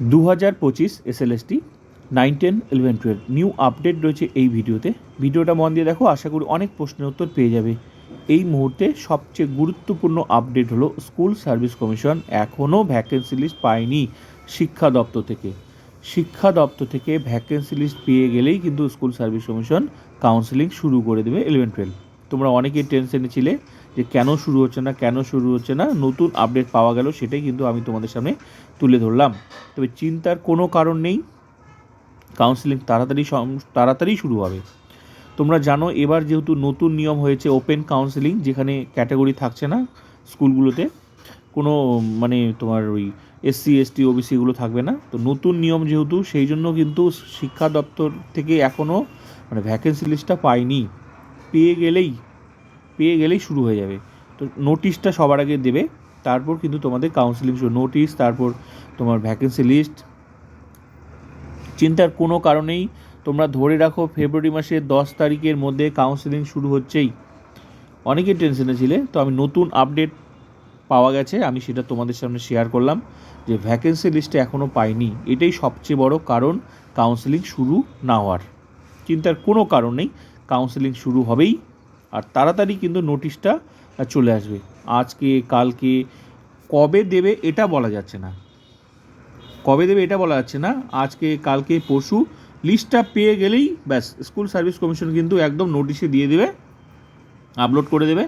দু হাজার পঁচিশ SLST nine ten eleven twelve new update রয়েছে এই ভিডিওতে। ভিডিওটা মন দিয়ে দেখো, আশা করি অনেক প্রশ্নের উত্তর পেয়ে যাবে। এই মুহূর্তে সবচেয়ে গুরুত্বপূর্ণ আপডেট হলো স্কুল সার্ভিস কমিশন এখনও ভ্যাকেন্সি লিস্ট পায়নি শিক্ষা দপ্তর থেকে। শিক্ষা দপ্তর থেকে ভ্যাকেন্সি লিস্ট পেয়ে গেলেই কিন্তু স্কুল সার্ভিস কমিশন কাউন্সেলিং শুরু করে দেবে ইলেভেন টুয়েলভ তোমরা অনেকেই টেনশনে ছিলে যে কেন শুরু হচ্ছে না, কেন শুরু হচ্ছে না, নতুন আপডেট পাওয়া গেল সেটাই কিন্তু আমি তোমাদের সামনে তুলে ধরলাম। তবে চিন্তার কোনো কারণ নেই। কাউন্সিলিং তাড়াতাড়ি তাড়াতাড়ি শুরু হবে। তোমরা জানো এবার যেহেতু নতুন নিয়ম হয়েছে ওপেন কাউন্সিলিং যেখানে ক্যাটাগরি থাকছে না স্কুলগুলোতে, কোনো মানে তোমার ওই এসসি এসটি ওবিসি এগুলো থাকবে না। তো নতুন নিয়ম যেহেতু, সেই জন্য কিন্তু শিক্ষা দপ্তর থেকে এখনও মানে ভ্যাকেন্সি লিস্টটা পাইনি। পেয়ে গেলেই পেয়ে গেলেই শুরু হয়ে যাবে। তো নোটিশটা সবার আগে দেবে, তারপর কিন্তু তোমাদের কাউন্সিলিং শুরু। নোটিশ তারপর তোমার ভ্যাকেন্সি লিস্ট চিন্তার কোনো কারণেই তোমরা ধরে রাখো ফেব্রুয়ারি মাসের দশ তারিখের মধ্যে কাউন্সিলিং শুরু হচ্ছেই। অনেকেই টেনশনে ছিলে, তো আমি নতুন আপডেট পাওয়া গেছে, আমি সেটা তোমাদের সামনে শেয়ার করলাম যে ভ্যাকেন্সি লিস্টে এখনও পাইনি। এটাই সবচেয়ে বড় কারণ কাউন্সিলিং শুরু না হওয়ার। চিন্তার কোনো কারণ নেই কাউন্সিলিং শুরু হবেই। আর তাড়াতাড়ি কিন্তু নোটিশটা চলে আসবে। আজকে, কালকে, কবে দেবে এটা বলা যাচ্ছে না। কবে দেবে এটা বলা যাচ্ছে না। আজকে, কালকে, পরশু লিস্টটা পেয়ে গেলেই ব্যাস স্কুল সার্ভিস কমিশন কিন্তু একদম নোটিশে দিয়ে দেবে আপলোড করে দেবে।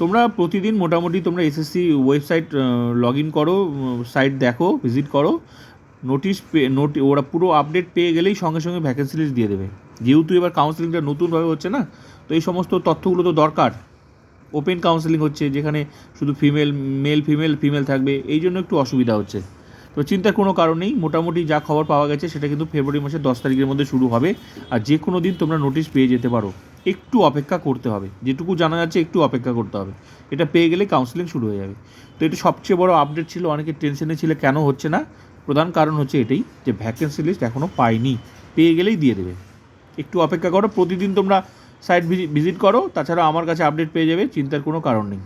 তোমরা প্রতিদিন মোটামুটি তোমরা এসএসসি ওয়েবসাইট লগ ইন করো সাইট দেখো ভিজিট করো। নোটিশ পে নোটি ওরা পুরো আপডেট পেয়ে গেলেই সঙ্গে সঙ্গে ভ্যাকেন্সি লিস্ট দিয়ে দেবে। যেহেতু এবার কাউন্সিলিংটা নতুনভাবে হচ্ছে না, তো এই সমস্ত তথ্যগুলো তো দরকার। ওপেন কাউন্সিলিং হচ্ছে, যেখানে শুধু ফিমেল মেল ফিমেল ফিমেল থাকবে, এই জন্য একটু অসুবিধা হচ্ছে। তো চিন্তার কোনো কারণ নেই, মোটামুটি যা খবর পাওয়া গেছে, সেটা কিন্তু ফেব্রুয়ারি মাসের দশ তারিখের মধ্যে শুরু হবে, আর যে কোনো দিন তোমরা নোটিশ পেয়ে যেতে পারো। একটু অপেক্ষা করতে হবে, যেটুকু জানা যাচ্ছে একটু অপেক্ষা করতে হবে। এটা পেয়ে গেলে কাউন্সিলিং শুরু হয়ে যাবে। তো এটা সবচেয়ে বড় আপডেট ছিল, অনেকে টেনশনে ছিল, কেন হচ্ছে না? প্রধান কারণ হচ্ছে এটাই, যে ভ্যাকেন্সি লিস্ট এখনও পাইনি পেয়ে গেলেই দিয়ে দেবে। একটু অপেক্ষা করো, প্রতিদিন তোমরা সাইট ভিজিট করো, তাছাড়া আমার কাছে আপডেট পেয়ে যাবে, চিন্তার কোনো কারণ নেই।